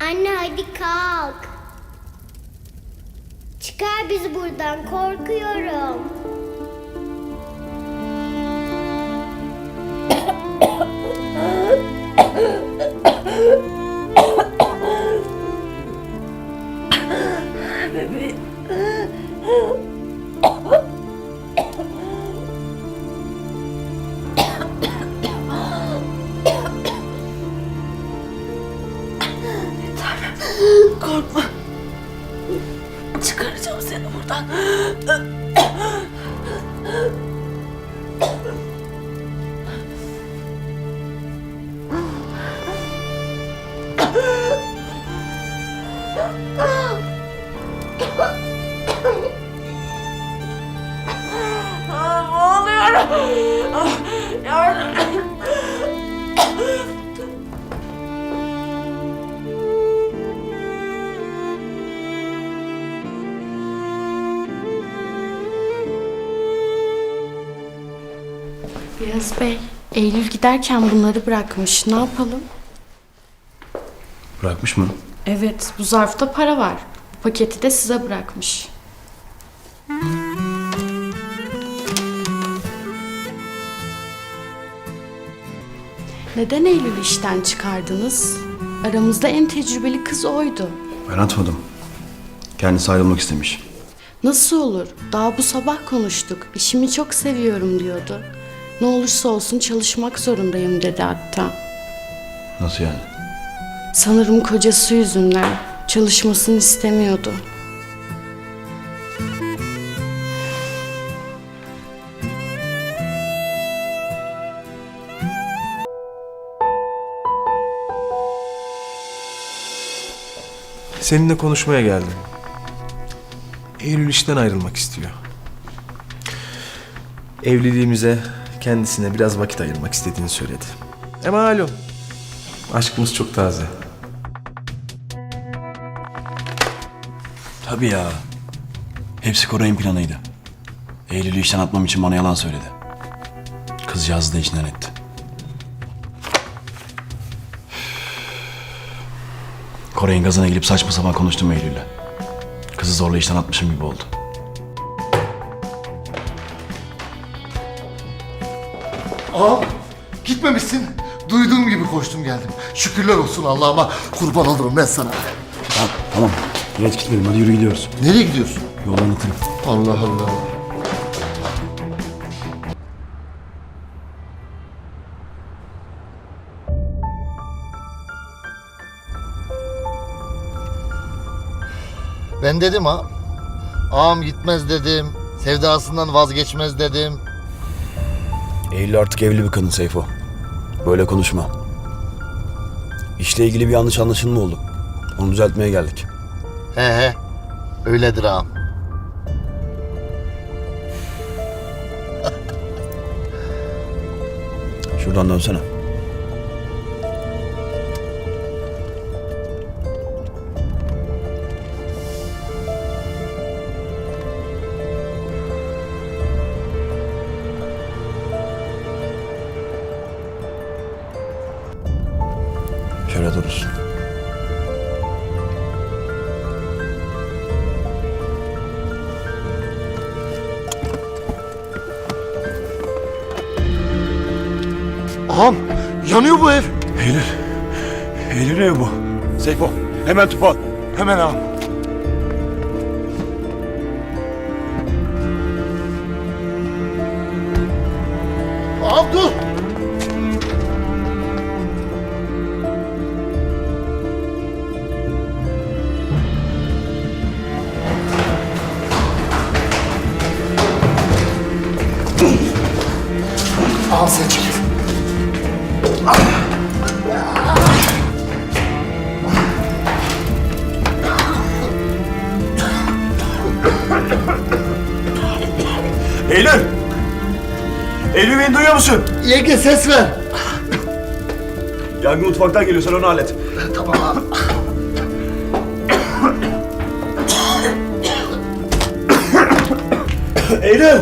Anne hadi kalk. Çıkar bizi buradan korkuyorum. Ah, Boğuluyorum. Ah, Yardım. Beyaz Bey, Eylül giderken bunları bırakmış. Ne yapalım? Bırakmış mı? Evet, bu zarfta para var. Bu paketi de size bırakmış. Neden Eylül'ü işten çıkardınız? Aramızda en tecrübeli kız oydu. Ben atmadım. Kendisi ayrılmak istemiş. Nasıl olur? Daha bu sabah konuştuk. İşimi çok seviyorum diyordu. Ne olursa olsun çalışmak zorundayım dedi hatta. Nasıl yani? Sanırım kocası yüzünden çalışmasını istemiyordu. Seninle konuşmaya geldim. Eylül işten ayrılmak istiyor. Evliliğimize kendisine biraz vakit ayırmak istediğini söyledi. E malum. Aşkımız çok taze. Tabii ya. Hepsi Koray'ın planıydı. Eylül'ü işten atmam için bana yalan söyledi. Kızcağızı da içinden etti. Koray'ın gazına gelip saçma sapan konuştum Eylül'le. Kızı zorla işten atmışım gibi oldu. Ağam gitmemişsin. Duyduğum gibi koştum geldim. Şükürler olsun Allah'ıma kurban olurum ben sana. Tamam, tamam. Evet gitmedim. Hadi yürü gidiyoruz. Nereye gidiyorsun? Yolu anlatırım. Allah Allah. Ben dedim ha. Ağam gitmez dedim. Sevdasından vazgeçmez dedim. Eylül artık evli bir kadın Seyfo. Böyle konuşma. İşle ilgili bir yanlış anlaşılma oldu. Onu düzeltmeye geldik. He he. Öyledir ağam. Şuradan dönsene. Şöyle durursun. Ağam yanıyor bu ev. Eylül. Eylül ev bu. Seyfo hemen tupa. Hemen ağam. Ağam dur. Ağam sen çekil. Eylül. Eylül beni duyuyor musun? Yenge ses ver. Yangın mutfaktan geliyor sen onu hallet. Tamam ağam. Eylül.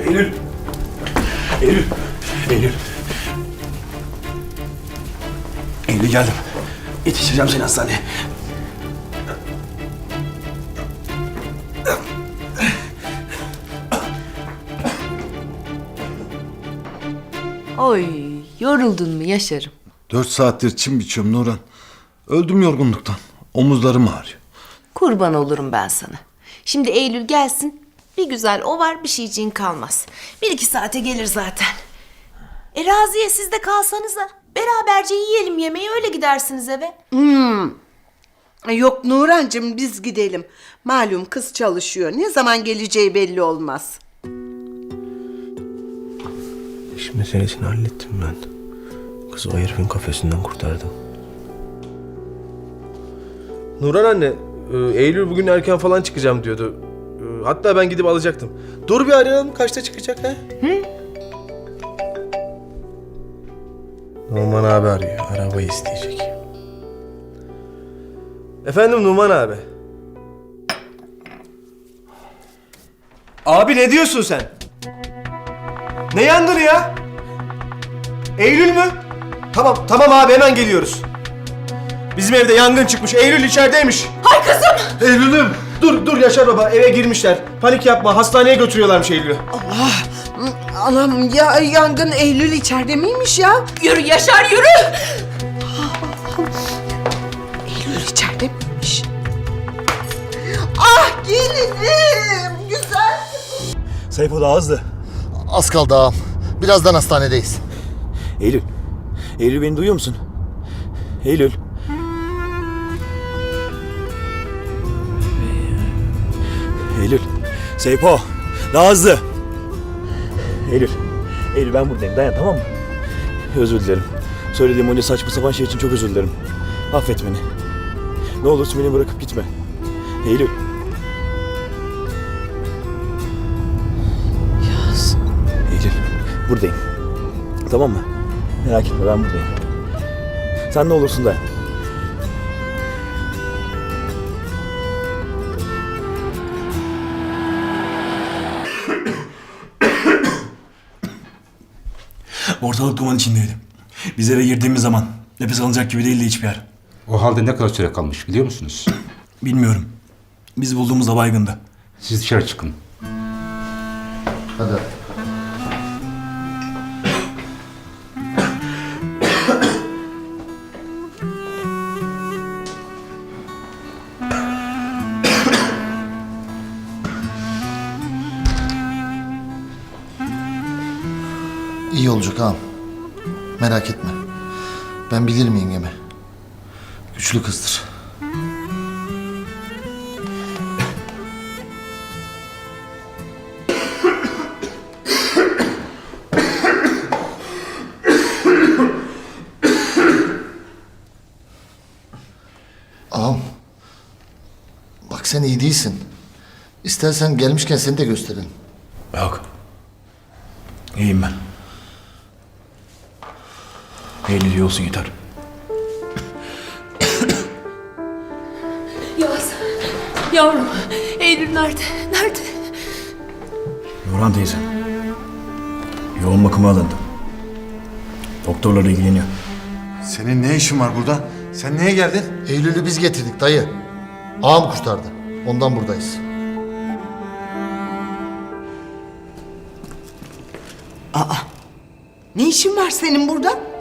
Eylül. Eylül. Eylül. Eylül geldim. Yetiştireceğim seni hastaneye. Oy yoruldun mu Yaşar'ım? Dört saattir çim biçiyorum Nuran. Öldüm yorgunluktan. Omuzlarım ağrıyor. Kurban olurum ben sana. Şimdi Eylül gelsin. Bir güzel o var bir şeyciğin kalmaz. Bir iki saate gelir zaten. E Raziye siz de kalsanıza. Beraberce yiyelim yemeği öyle gidersiniz eve. Yok Nurancığım biz gidelim. Malum kız çalışıyor. Ne zaman geleceği belli olmaz. İş meselesini hallettim ben. Kızı o herifin kafesinden kurtardım. Nurhan anne, e, Eylül bugün erken falan çıkacağım diyordu. E, Hatta ben gidip alacaktım. Dur bir arayalım kaçta çıkacak ha? Hı? Numan abi arıyor. Arabayı isteyecek. Efendim Numan abi. Abi ne diyorsun sen? Ne yangını ya? Eylül mü? Tamam, tamam abi hemen geliyoruz. Bizim evde yangın çıkmış. Eylül içerideymiş. Hay kızım! Eylül'üm! Dur, dur Yaşar baba. Eve girmişler. Panik yapma. Hastaneye götürüyorlarmış Eylül'ü. Anam ya yangın Eylül içeride miymiş ya? Yürü Yaşar yürü. Eylül içeride miymiş? Ah gelinim güzel. Seyfo daha hızlı. Az kaldı ağam. Birazdan hastanedeyiz. Eylül. Eylül beni duyuyor musun? Eylül. Eylül. Seyfo. Daha hızlı. Eylül. Eylül ben buradayım. Dayan tamam mı? Özür dilerim. Söylediğim onca saçma sapan şey için çok özür dilerim. Affet beni. Ne olursun beni bırakıp gitme. Eylül. Yaz. Eylül. Buradayım. Tamam mı? Merak etme ben buradayım. Sen ne olursun dayan. Ortalık duman içindeydi. Biz eve girdiğimiz zaman nefes alınacak gibi değildi hiçbir yer. O halde ne kadar süre kalmış biliyor musunuz? Bilmiyorum. Biz bulduğumuzda baygındı. Siz dışarı çıkın. Hadi. İyi olacak ağam. Merak etme. Ben bilirim yengemi. Güçlü kızdır. Ağam. Bak sen iyi değilsin. İstersen gelmişken seni de gösterelim. Yok. İyiyim ben. Eylül iyi olsun yeter. Yaz. Yavrum. Eylül nerede? Nerede? Nurhan teyze. Yoğun bakıma alındı. Doktorlar ilgileniyor. Senin ne işin var burada? Sen niye geldin? Eylül'ü biz getirdik dayı. Ağam kurtardı. Ondan buradayız. Ne işin var senin burada?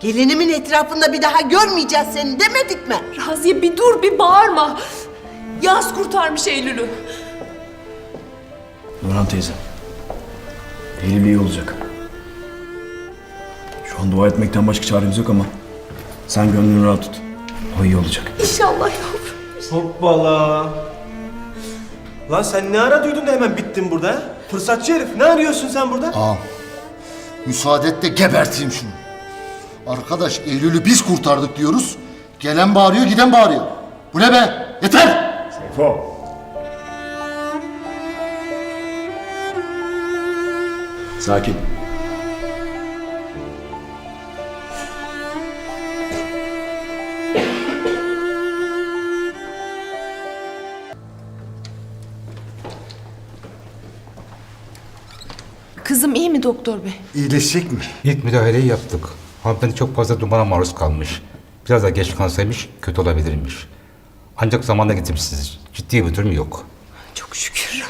Gelinimin etrafında bir daha görmeyeceğiz seni demedik mi? Raziye bir dur bir bağırma. Yaz kurtarmış Eylül'ü. Nurhan teyze. Eylül iyi olacak. Şu an dua etmekten başka çaremiz yok ama sen gönlünü rahat tut. O iyi olacak. İnşallah yavrum. Hoppala. Lan sen ne ara duydun da hemen bittin burada ha? Fırsatçı herif. Ne arıyorsun sen burada? Ağam. Müsaade et de geberteyim şunu. Arkadaş Eylül'ü biz kurtardık diyoruz. Gelen bağırıyor giden bağırıyor. Bu ne be? Yeter! Seyfo. Sakin. Kızım iyi mi doktor bey? İyileşecek mi? İlk müdahaleyi yaptık. Hanımefendi çok fazla dumana maruz kalmış. Biraz da geç kalsaymış kötü olabilirmiş. Ancak zamanla getirmişsiniz. Ciddi bir durum yok. Çok şükür.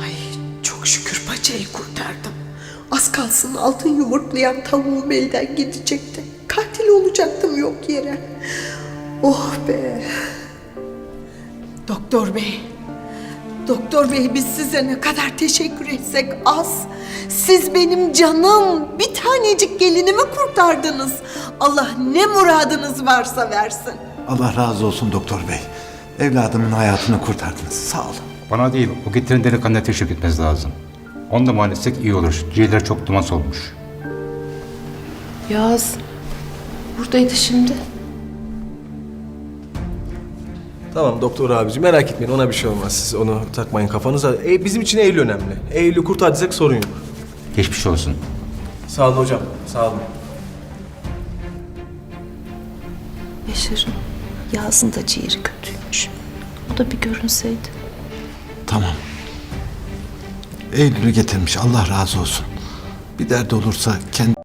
Ay çok şükür paçayı kurtardım. Az kalsın altın yumurtlayan tavuğum elden gidecekti. Katil olacaktım yok yere. Oh be. Doktor bey. Doktor bey biz size ne kadar teşekkür etsek az. Siz benim canım, bir tanecik gelinimi kurtardınız. Allah ne muradınız varsa versin. Allah razı olsun doktor bey. Evladımın hayatını kurtardınız. Sağ olun. Bana değil, o getiren delikanlıya teşvik etmeniz lazım. Onu da muayene etsek iyi olur. Ciğerleri çok duman solmuş. Yaz. Buradaydı şimdi. Tamam doktor abici merak etmeyin ona bir şey olmaz. Siz onu takmayın kafanıza. E, bizim için Eylül önemli. Eylül'ü kurtardıysak sorun yok. Geçmiş olsun. Sağ olun hocam. Sağ olun. Yaşar'ın Yaz'ın da ciğeri kötüymüş. O da bir görünseydi. Tamam. Eylül'ü getirmiş. Allah razı olsun. Bir derdi olursa kendi